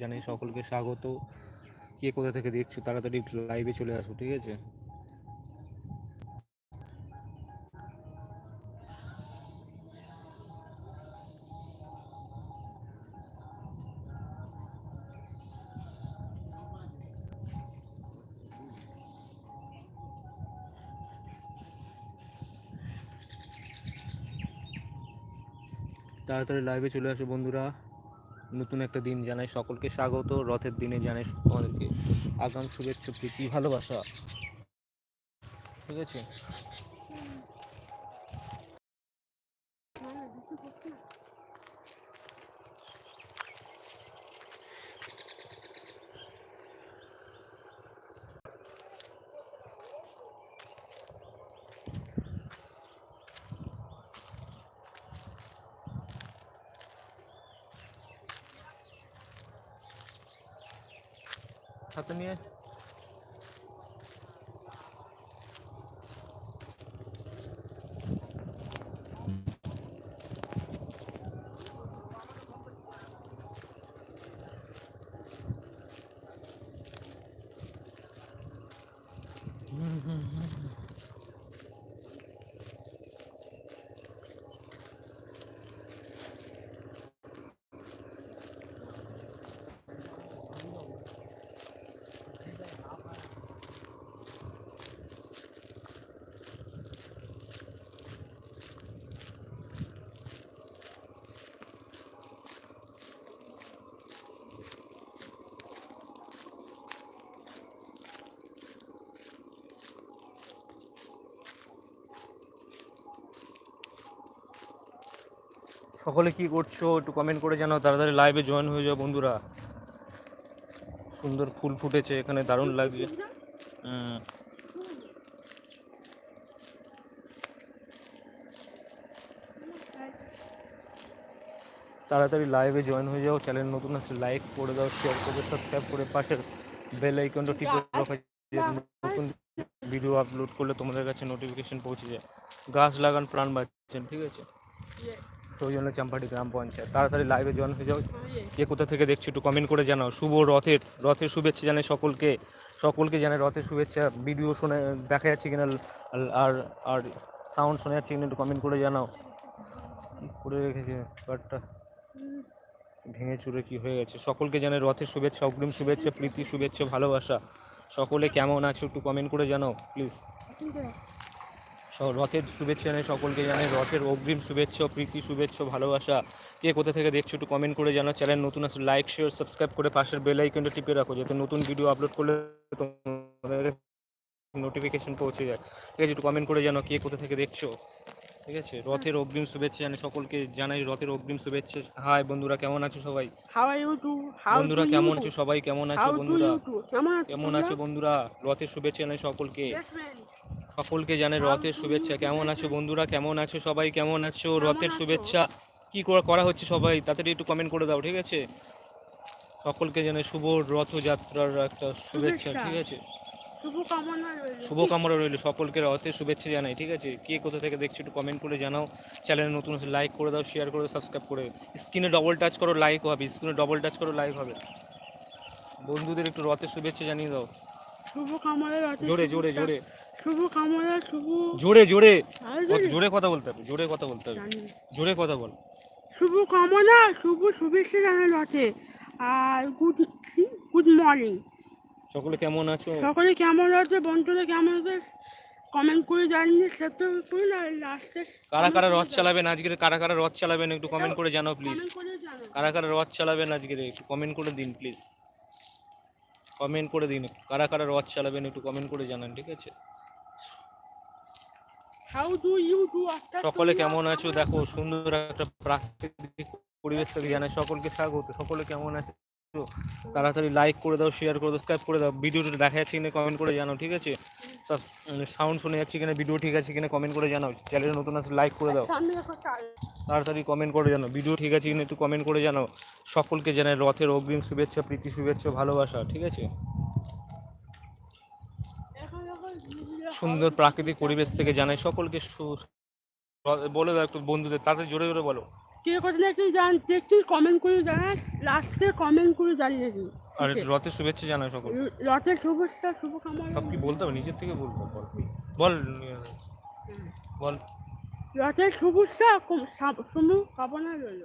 জানাই সকলকে স্বাগত। কে কোথা থেকে দেখছ তাড়াতাড়ি লাইভে চলে আসো, ঠিক আছে? তাড়াতাড়ি লাইভে চলে আসো বন্ধুরা। নতুন একটা দিন জানাই সকলকে। স্বাগত, রথের দিনে জানাই তোমাদেরকে। আগাম শুভেচ্ছা, প্রীতি, ভালোবাসা। ঠিক আছে? সাথে নিয়ে সকলে কি করছ? একটু কমেন্ট করে জানাও তাড়াতাড়ি লাইভে জয়েন হয়ে যাও বন্ধুরা। সুন্দর ফুল ফুটেছে এখানে দারুণ লাগছে। তাড়াতাড়ি লাইভে জয়েন হয়ে যাও চ্যানেল নতুন আছে লাইক করে দাও শেয়ার করে সাবস্ক্রাইব করে পাশের বেল আইকনটা টিপে রাখা নতুন ভিডিও আপলোড করলে তোমাদের কাছে নোটিফিকেশন পৌঁছে যায়। গাছ লাগান প্রাণ বাঁচছেন ঠিক আছে? সৌজন্য চাম্পাটি গ্রাম পঞ্চায়েত। তাড়াতাড়ি লাইভে জয়েন হয়ে যাও। কে কোথা থেকে দেখছি একটু কমেন্ট করে জানাও। শুভ রথের রথের শুভেচ্ছা জানাই সকলকে। সকলকে জানাই রথের শুভেচ্ছা। ভিডিও শুনে দেখা যাচ্ছে কিনা, আর আর সাউন্ড শোনা যাচ্ছে কিনা একটু কমেন্ট করে জানাও। করে রেখেছে কার্ডটা ভেঙে চুরে কি হয়ে গেছে? সকলকে জানাই রথের শুভেচ্ছা, অগ্রিম শুভেচ্ছা, প্রীতি শুভেচ্ছা, ভালোবাসা। সকলে কেমন আছো একটু কমেন্ট করে জানাও প্লিজ রথের শুভেচ্ছা জানাই সকলকে জানাই। রথের অগ্রিম শুভেচ্ছা প্রীতি শুভেচ্ছা ভালোবাসা। কে কোথা থেকে দেখছ একটু কমেন্ট করে জানাও। চ্যানেল নতুন আছে লাইক শেয়ার সাবস্ক্রাইব করে পাশের বেল আইকনটা টিপে রাখো যাতে নতুন ভিডিও আপলোড করলে তোমাদের নোটিফিকেশন পৌঁছে যায়। ঠিক আছে একটু কমেন্ট করে জানাও কে কোথা থেকে দেখছ। ঠিক আছে রথের অগ্রিম শুভেচ্ছা জানাই সকলকে জানাই রথের অগ্রিম শুভেচ্ছা। হাই বন্ধুরা কেমন আছো সবাই? বন্ধুরা কেমন আছো সবাই? কেমন আছো বন্ধুরা? কেমন আছো বন্ধুরা? রথের শুভেচ্ছা জানাই সকলকে. সকলকে জানে রথের শুভেচ্ছা। কেমন আছো বন্ধুরা? কেমন আছো সবাই? কেমন আছো? রথের শুভেচ্ছা। কি করা হচ্ছে সবাই? তাড়াতাড়ি একটু কমেন্ট করে দাও ঠিক আছে? সকলকে জানে শুভ রথযাত্রার একটা শুভেচ্ছা। ঠিক আছে? শুভ কামনা রইল। শুভকামনা রইল। সকলকে রথের শুভেচ্ছা জানাই ঠিক আছে? কে কোথা থেকে দেখছ একটু কমেন্ট করে জানাও। চ্যানেলে নতুন লাইক করে দাও শেয়ার করে সাবস্ক্রাইব করে স্ক্রিনে ডবল টাচ করো লাইক হবে। স্ক্রিনে ডবল টাচ করো লাইক হবে। বন্ধুদের একটু রথের শুভেচ্ছা জানিয়ে দাও। শুভ জোরে জোরে জোরে। শুভ কামনা শুভ জোরে জোরে। জোরে। কথা বলতে হবে জোরে কথা বলতে হবে। জোরে কথা বল। শুভ কামনা শুভ শুভেচ্ছা জানাই রথে আর গুড গুড মর্নিং। সকলে কেমন আছো? সকলে কেমন আছে? বন্ধুরা কেমন আছে? কমেন্ট করে জানিয়ে সাবস্ক্রাইব করুন আর লাস্টে কারা কারা রথ চালাবেন? আজকের কারা কারা রথ চালাবেন? একটু কমেন্ট করে জানাও প্লিজ করে কারা রথ চালাবেন আজকের? একটু কমেন্ট করে দিন প্লিজ কমেন্ট করে দিন। কারা কারা রথ চালাবেন একটু কমেন্ট করে জানান ঠিক আছে? সকলে কেমন আছো? দেখো সুন্দর একটা প্রাকৃতিক পরিবেশ থেকে জানাই। সকলকে স্বাগত। সকলে কেমন আছো? তাড়াতাড়ি লাইক করে দাও শেয়ার করে দাও সাবস্ক্রাইব করে দাও। ভিডিওটা দেখা যাচ্ছে কিনা কমেন্ট করে জানাও ঠিক আছে? সাউন্ড শুনে যাচ্ছে কিনা ভিডিও ঠিক আছে কিনা কমেন্ট করে জানাও। চ্যানেলে নতুন আছে লাইক করে দাও। তাড়াতাড়ি কমেন্ট করে জানাও। ভিডিও ঠিক আছে কিনা একটু কমেন্ট করে জানাও। সকলকে জানাই রথের অগ্রিম শুভেচ্ছা প্রীতি শুভেচ্ছা ভালোবাসা ঠিক আছে এখন এখন ধীরে সুন্দর প্রাকৃতিক পরিবেশ থেকে জানাই সকলকে বলে দাও একটু বন্ধুদের তাতে জোরে জোরে বলো। কে কোথায় জান দেখছি কমেন্ট করে জানাস লাস্টে কমেন্ট করে জানিয়ে দিই আর রথের শুভেচ্ছা জানাই সকল রথের শুভেচ্ছা শুভকামনা। সব কি বলতে হবে? নিজের থেকে বলব বল। বল বল। রথের শুভেচ্ছা শুভ কামনা রইল।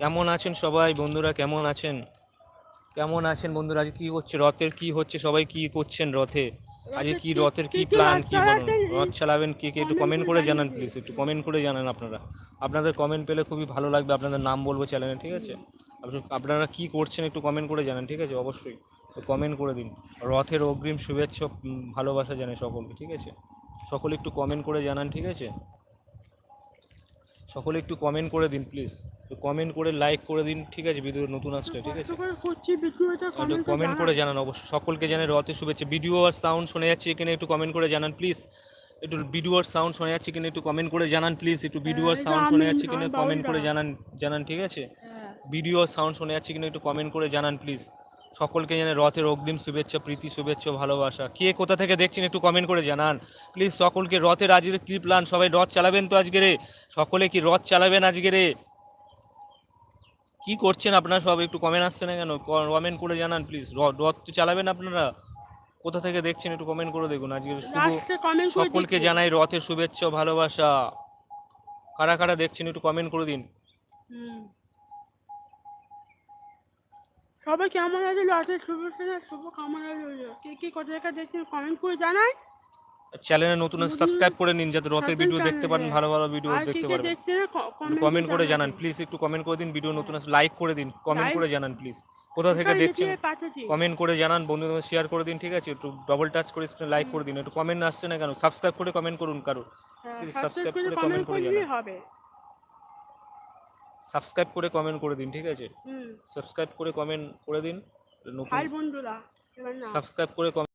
কেমন আছেন সবাই? বন্ধুরা কেমন আছেন? কেমন আছেন বন্ধুরা? আজকে কি হচ্ছে? রথের কি হচ্ছে? সবাই কি করছেন রথে? আজকে কি রথের কি প্ল্যান কি বলুন? রথ চালাবেন কে কে? একটু কমেন্ট করে জানান প্লিজ একটু কমেন্ট করে জানান আপনারা। আপনাদের কমেন্ট পেলে খুবই ভালো লাগবে। আপনাদের নাম বলব চ্যানেলে ঠিক আছে? আপনি- আপনারা কি করছেন একটু কমেন্ট করে জানান ঠিক আছে? অবশ্যই। কমেন্ট করে দিন। রথের অগ্রিম শুভেচ্ছা ভালোবাসা জানে সকলকে ঠিক আছে? সকলে একটু কমেন্ট করে জানান ঠিক আছে? সকলে একটু কমেন্ট করে দিন প্লিজ কমেন্ট করে লাইক করে দিন ঠিক আছে ভিডিও নতুন আসলে ঠিক আছে? কমেন্ট করে জানান। অবশ্যই সকলকে জানাই রথের শুভেচ্ছা। ভিডিও আর সাউন্ড শোনা যাচ্ছে এখানে একটু কমেন্ট করে জানান প্লিজ একটু ভিডিও আর সাউন্ড শোনা যাচ্ছে কিনা একটু কমেন্ট করে জানান প্লিজ একটু ভিডিও আর সাউন্ড শোনা যাচ্ছে কিনা কমেন্ট করে জানান জানান ঠিক আছে? হ্যাঁ। ভিডিও আর সাউন্ড শোনা যাচ্ছে কিনা একটু কমেন্ট করে জানান প্লিজ সকলকে জানে রথের অগ্রিম শুভেচ্ছা প্রীতি শুভেচ্ছা ভালোবাসা। কে কোথা থেকে দেখছেন একটু কমেন্ট করে জানান। প্লিজ সকলকে রথের আজকের কি প্ল্যান সবাই রথ চালাবেন তো আজকে রে? সকলে কি রথ চালাবেন আজকে রে? কি করছেন আপনারা সব? একটু কমেন্ট আসছে না কেন? কমেন্ট করে জানান প্লিজ রথ তো চালাবেন আপনারা? কোথা থেকে দেখছেন একটু কমেন্ট করে দেখুন। আজকে সকলকে জানাই রথের শুভেচ্ছা ভালোবাসা। কারা কারা দেখছেন একটু কমেন্ট করে দিন। সবাই কেমন আছে? রথের শুভেচ্ছা শুভ কামনা রইল। কে কে কোথা থেকে দেখছেন কমেন্ট করে জানাই। চ্যানেলে নতুন সাবস্ক্রাইব করে নিন যাতে রথের ভিডিও দেখতে পারেন ভালো ভালো ভিডিও দেখতে পারবেন। কমেন্ট করে জানান প্লিজ একটু কমেন্ট করে দিন ভিডিও নতুন লাইক করে দিন কমেন্ট করে জানান প্লিজ কোথা থেকে দেখছেন? কমেন্ট করে জানান বন্ধুদের শেয়ার করে দিন ঠিক আছে? একটু ডবল টাচ করে লাইক করে দিন একটু কমেন্ট আসছে না কেন? সাবস্ক্রাইব করে কমেন্ট করুন কারও। please সাবস্ক্রাইব করে করে কমেন্ট করে জানান। সাবস্ক্রাইব করে কমেন্ট করে দিন ঠিক আছে? সাবস্ক্রাইব করে কমেন্ট করে দিন হাই বন্ধুরা সাবস্ক্রাইব করে কমেন্ট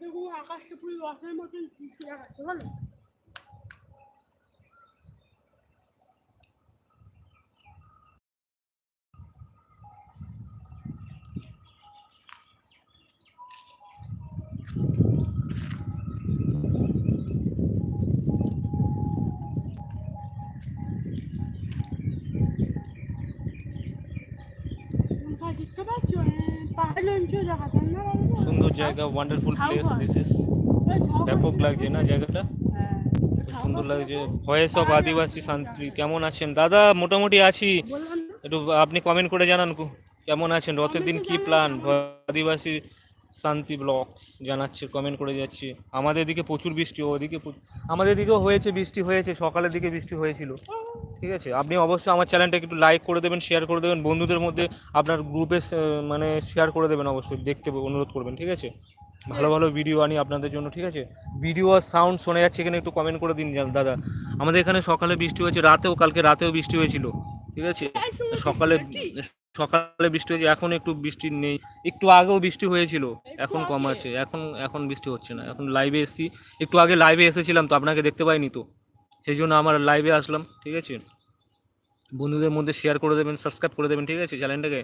দেখুন আকাশটা পুরো রথের মতন বৃষ্টি দেখাচ্ছে বলো তোমরা দেখতে পাচ্ছ পাহাড় অঞ্চল দেখা যায় না বাবা? সুন্দর জায়গা ওয়ান্ডারফুল প্লেস। দিস ইজ গাছ ব্যাপক লাগছে না জায়গাটা? হ্যাঁ, সুন্দর লাগছে। ভয়েস অফ আদিবাসী শান্তি কেমন আছেন? দাদা মোটামুটি আছি। একটু আপনি কমেন্ট করে জানান কেমন আছেন? রথের দিন কি প্ল্যান আদিবাসী শান্তি ব্লগস জানাচ্ছে কমেন্ট করে যাচ্ছে। আমাদের দিকে প্রচুর বৃষ্টি ওদিকে আমাদের দিকেও হয়েছে বৃষ্টি হয়েছে সকালের দিকে বৃষ্টি হয়েছিল। ঠিক আছে? আপনি অবশ্যই আমার চ্যানেলটাকে একটু লাইক করে দেবেন শেয়ার করে দেবেন বন্ধুদের মধ্যে আপনার গ্রুপে মানে শেয়ার করে দেবেন অবশ্যই দেখতে অনুরোধ করবেন ঠিক আছে? ভালো ভালো ভিডিও আনি আপনাদের জন্য ঠিক আছে? ভিডিও আর সাউন্ড শোনা যাচ্ছে এখানে একটু কমেন্ট করে দিন দাদা। আমাদের এখানে সকালে বৃষ্টি হয়েছে রাতেও কালকে রাতেও বৃষ্টি হয়েছিল ঠিক আছে? সকালে সকালে বৃষ্টি হয়েছে, এখন একটু বৃষ্টি নেই। একটু আগেও বৃষ্টি হয়েছিল, এখন কম আছে। এখন এখন বৃষ্টি হচ্ছে না। এখন লাইভে এসেছি। একটু আগে লাইভে এসেছিলাম তো, আপনাকে দেখতে পাইনি তো। সেই জন্য আমার লাইভে আসলাম, ঠিক আছে? বন্ধুদের মধ্যে শেয়ার করে দেবেন সাবস্ক্রাইব করে দেবেন, ঠিক আছে? চ্যানেলটাকে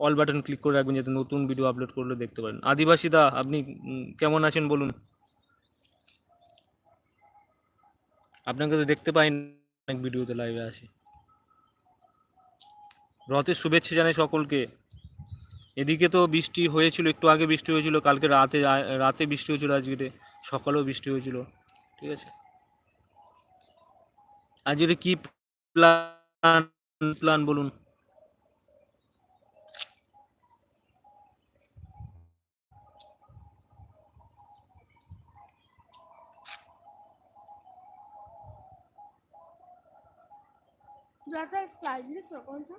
অল বাটন ক্লিক করে রাখবেন, যাতে নতুন ভিডিও আপলোড করলে দেখতে পারেন। আদিবাসী দা, আপনি কেমন আছেন বলুন? আপনাকে তো দেখতে পাইনি অনেক ভিডিওতে লাইভে আসি। রথের শুভেচ্ছা জানাই সকলকে। এদিকে তো বৃষ্টি হয়েছিল, একটু আগে বৃষ্টি হয়েছিল, কালকে রাতে রাতে বৃষ্টি হয়েছিল, আজকে সকালেও বৃষ্টি হয়েছিল। ঠিক আছে? আজকে কি প্ল্যান প্ল্যান বলুন? স্লাইড দিচ্ছ কোনটা?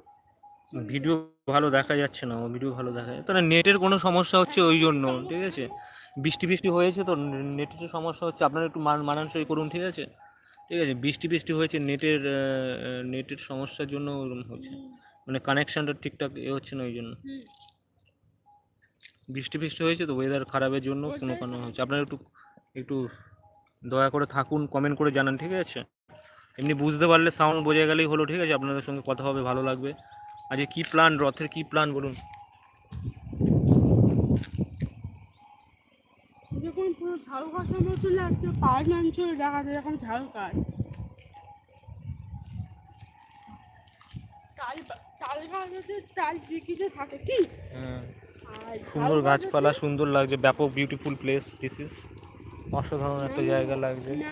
ভিডিও ভালো দেখা যাচ্ছে না ভিডিও ভালো দেখা যায়। তাহলে নেটের কোনো সমস্যা হচ্ছে ওই জন্য ঠিক আছে? বৃষ্টি বৃষ্টি হয়েছে তো নেটের সমস্যা হচ্ছে আপনারা একটু মান মানানসই করুন ঠিক আছে? ঠিক আছে বৃষ্টি বৃষ্টি হয়েছে নেটের নেটের সমস্যার জন্য ওরকম হচ্ছে। মানে কানেকশানটা ঠিকঠাক এ হচ্ছে না ওই জন্য। বৃষ্টি বৃষ্টি হয়েছে তো ওয়েদার খারাপের জন্য কোনো কোনো হচ্ছে। আপনারা একটু একটু দয়া করে থাকুন কমেন্ট করে জানান ঠিক আছে? এমনি বুঝতে পারলে সাউন্ড বোঝা গেলেই হলো ঠিক আছে? আপনাদের সঙ্গে কথা হবে ভালো লাগবে। আজকে কি প্ল্যান রথের কি প্ল্যান বলুন? পুরো ঝাড়ু মতো লাগছে পাঁচ ঝাড়ু গাছ কি? হ্যাঁ। আর সুন্দর গাছপালা সুন্দর লাগছে। ব্যাপক বিউটিফুল প্লেস দিস ইজ অসাধারণ একটা জায়গা লাগছে হচ্ছে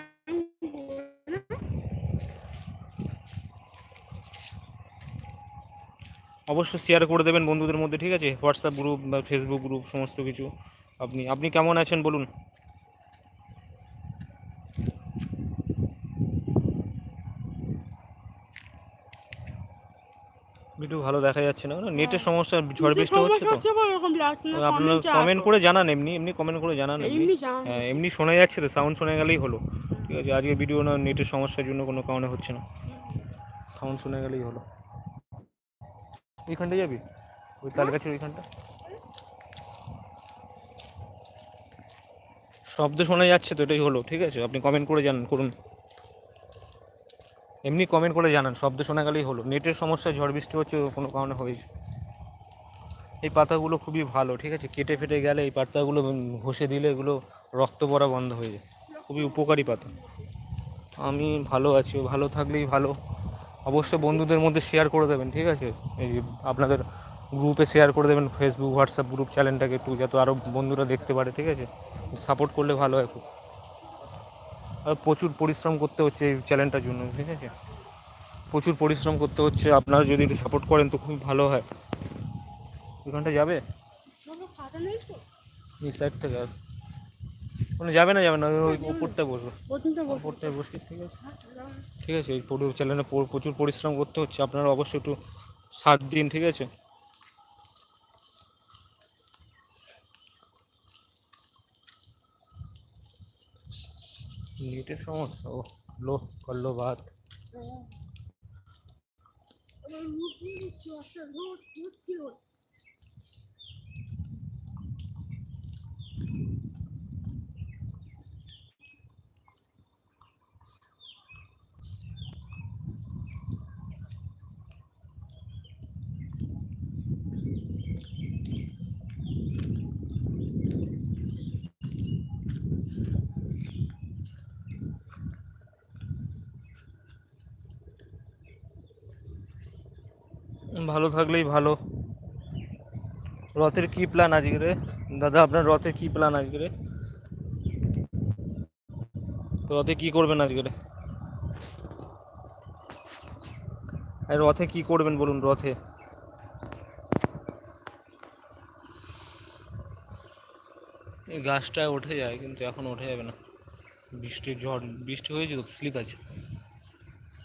অবশ্যই শেয়ার করে দেবেন বন্ধুদের মধ্যে ঠিক আছে? হোয়াটসঅ্যাপ গ্রুপ বা ফেসবুক গ্রুপ সমস্ত কিছু। আপনি আপনি কেমন আছেন বলুন? ভিডিও ভালো দেখা যাচ্ছে না নেটের সমস্যা ঝড় বৃষ্টি হচ্ছে তো। আপনারা কমেন্ট করে জানান এমনি এমনি কমেন্ট করে জানান। হ্যাঁ এমনি শোনা যাচ্ছে তো সাউন্ড শোনা গেলেই হলো। ঠিক আছে আজকে ভিডিও না নেটের সমস্যার জন্য কোনো কারণে হচ্ছে না। সাউন্ড শোনা গেলেই হলো। ওইখানটা যাবি? ওই তাল গাছের ওইখানটা? শব্দ শোনা যাচ্ছে তো এটাই হলো ঠিক আছে? আপনি কমেন্ট করে জানান করুন। এমনি কমেন্ট করে জানান শব্দ শোনা গেলেই হলো। নেটের সমস্যা ঝড় বৃষ্টি হচ্ছে কোনো কারণে হয়েছে। এই পাতাগুলো খুবই ভালো ঠিক আছে? কেটে ফেটে গেলে এই পাতাগুলো ঘষে দিলে এগুলো রক্ত পড়া বন্ধ হয়ে যায়। খুবই উপকারী পাতা। আমি ভালো আছি ভালো থাকলেই ভালো। অবশ্যই বন্ধুদের মধ্যে শেয়ার করে দেবেন ঠিক আছে? এই আপনাদের গ্রুপে শেয়ার করে দেবেন ফেসবুক হোয়াটসঅ্যাপ গ্রুপ চ্যানেলটাকে একটু যাতে আরও বন্ধুরা দেখতে পারে ঠিক আছে? সাপোর্ট করলে ভালো হয় খুব। আর প্রচুর পরিশ্রম করতে হচ্ছে এই চ্যানেলটার জন্য ঠিক আছে? প্রচুর পরিশ্রম করতে হচ্ছে আপনারা যদি একটু সাপোর্ট করেন তো খুবই ভালো হয়। ওইখানটা যাবে? এই সাইড থেকে আর। মানে যাবে না যাবে না ওই ওপরটায় বসবো। ওপরটায় বসি ঠিক আছে? ঠিক আছে? এই পুরো চ্যানেলে প্রচুর পরিশ্রম করতে হচ্ছে। আপনারা অবশ্যই একটু সাত দিন, ঠিক আছে? নেটের সমস্যা? ও লো, করল বাদ আমার মুখ ভালো থাকলেই ভালো। রথের কি প্ল্যান আজকে রে? দাদা, আপনার রথে কি প্ল্যান আজকে রে? রথে কি করবেন আজকে রে? রথে কি করবেন বলুন রথে? এই গাছটায় উঠে যায়, কিন্তু এখন ওঠে যাবে না। বৃষ্টির ঝড়, বৃষ্টি হয়েছে তো, স্লিপ আছে।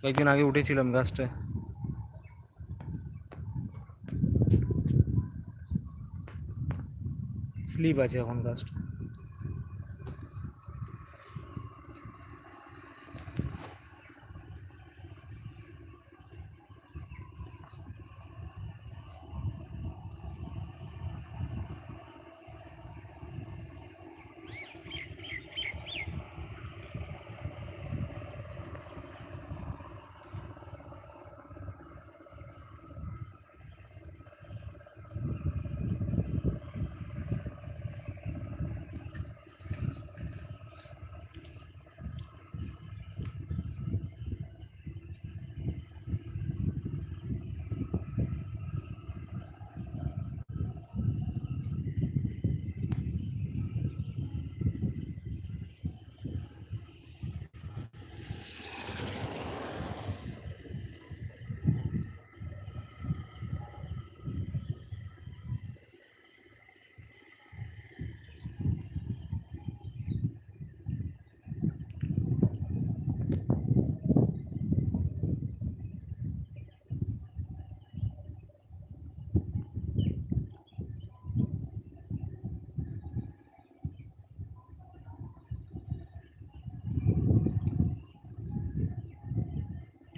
কয়েকদিন আগে উঠেছিলাম গাছটায়। স্লিপ আছে এখন গাছটা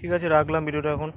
ঠিক আছে রাখলাম ভিডিওটা এখন।